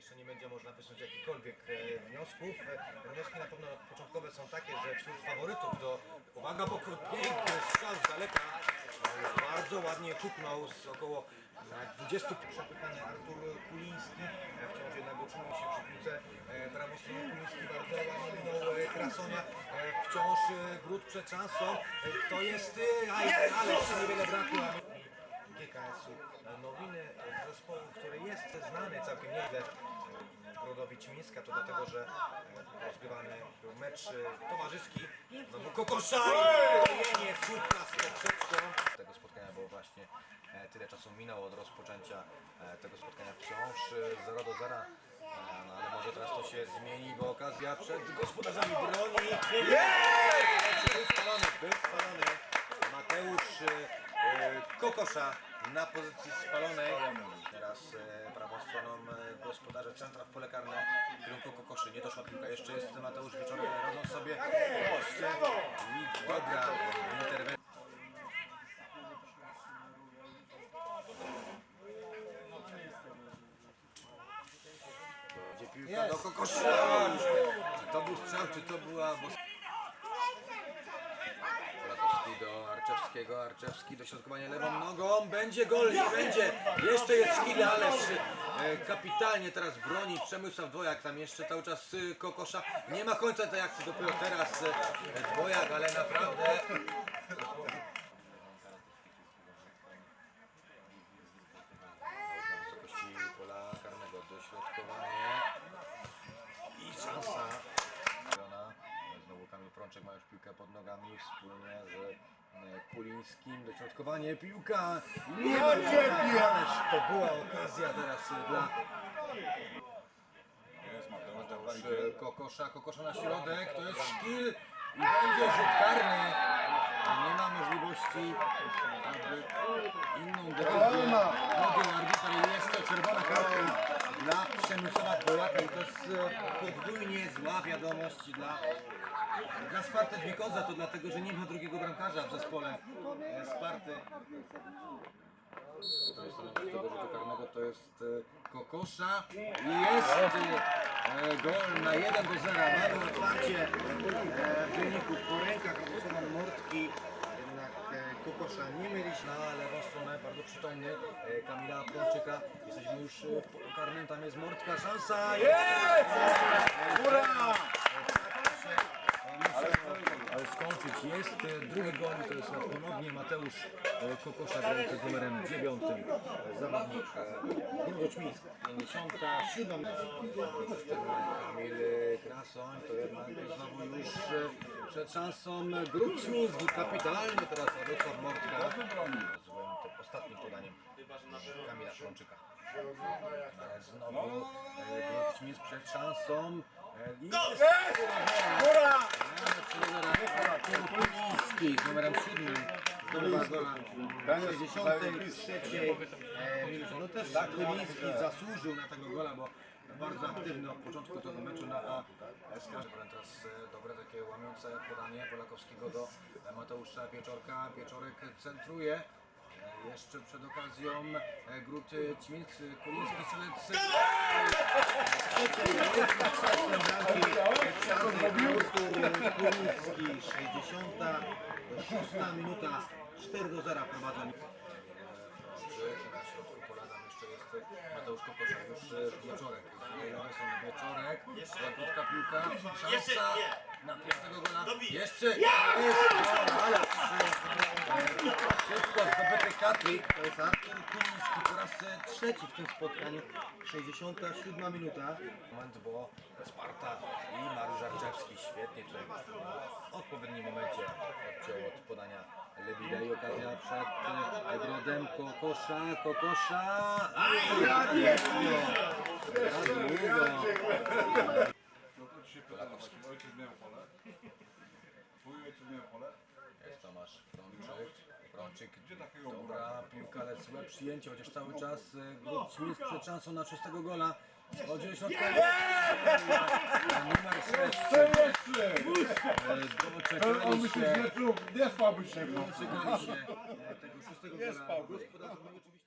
jeszcze nie będzie można wysnuć jakichkolwiek e, wniosków. E, Wnioski na pewno początkowe są takie, że wśród faworytów do, uwaga, bo piękny strzał z daleka, e, bardzo ładnie huknął z około e, 20 przepychany Artur Kuliński, e, wciąż jednak utrzymuje się przy piłce e, prawą stroną Kuliński, bardzo ładnie minął e, Krasonia, e, wciąż e, Gród przed szansą, E, to jest, e, aj, ale jeszcze niewiele brakło. GKS-u nowiny zespołu, który jest znany całkiem nieźle Grodowi Ćmińska, to dlatego, że e, rozgrywany był mecz e, towarzyski. No bo Kokosza i Kojenie słupka. Tego spotkania było właśnie e, tyle czasu minęło od rozpoczęcia e, tego spotkania wciąż e, 0 do 0. E, No ale może teraz to się zmieni, bo okazja przed gospodarzami broni. Był spalony, był spalony. Mateusz e, e, Kokosza na pozycji spalonej. Teraz e, prawą stroną e, gospodarze centra w pole karne w kierunku Kokoszy. Nie doszła piłka, jeszcze jest Mateusz Wieczorek. Rodzą sobie goście i dobra interwencja. Gdzie piłka do Kokosza? Czy to był strzał, czy to była... Bo... Polakowski do Arczewskiego, Arczewski dośrodkowanie lewą nogą, będzie gol, nie będzie, jeszcze jest chwila, ależ e, kapitalnie teraz broni Przemysław Dwojak, tam jeszcze cały czas e, Kokosza, nie ma końca tej akcji, dopiero teraz e, Dwojak, ale naprawdę Prączek ma już piłkę pod nogami wspólnie z e, Kulińskim. Dośrodkowanie, piłka! Nie ma Ależ to była okazja teraz e, dla Mateusz e, Kokosza. Kokosza na środek, to jest szkil i będzie rzut karny. Nie ma możliwości, aby inną decyzję podjął arbiter. Jest to czerwona kartka dla Przemysława podwójnie zła wiadomość dla, dla Sparty Dwikoza. To dlatego, że nie ma drugiego bramkarza w zespole e, Sparty. To jest tego rzutu karnego, to jest e, Kokosza jest e, gol na 1 do 0. Mamy otwarcie w wyniku po rękach Mortki. Jednak Kokosza nie myli się na lewą stronę, bardzo przytomny e, Kamila Prączyka. Jesteśmy już e, karnym, tam jest Mortka, szansa! Jest! Ura! Ale skończyć jest e, drugi gol, to jest ponownie Mateusz Kokosza grający z numerem 9, e, zawodnik Grudoczmińsk, 57. Kamil Krasoń, to jednak znowu już przed szansą Grudoczmiński, kapitalnie teraz Radosław Mortka. Złym tym ostatnim podaniem Kamila Szlączyka. Ale znowu Grudoczmińsk przed szansą. e, i jest- Kuliński z numerem 7 zdobywa gola w 63 e, minucie. No też Kuliński zasłużył na tego gola, bo bardzo aktywny od początku tego meczu na A. E, dobre łamiące podanie Polakowskiego do Mateusza Pieczorka. Pieczorek centruje. E, Jeszcze przed okazją e, Grut Ćmiec, Kuliński strzelec. Kuliński, 66 minuta, 4 do 0 prowadzą. Na środku pola tam jeszcze jest Mateusz Kokosza, już e, Wieczorek. Tutaj Wieczorek, krótka piłka, szansa na pierwszego gola. Jeszcze jest gol, ale e, szybko zdobyty. To jest Artur Kuliński po raz e, trzeci w tym spotkaniu. 67 minuta. Moment, bo Sparta i Mariusz Arczewski świetnie tutaj w odpowiednim momencie odciął od podania Lebida i okazja przed e, Kokosza, Kokosza. Aj, jak jest długo. To ci się pytałem, twój ojciec miał pole? Twój ojciec miał pole? Jest Tomasz Prączyk. Prączyk, dobra piłka, ale złe przyjęcie, chociaż cały czas e, Śmisk przed szansą na szóstego gola. Chodzi o środkowy. Numer 6. Doczekali się. nie w nocy. Doczekali się e, tego szóstego gola. No i oczywiście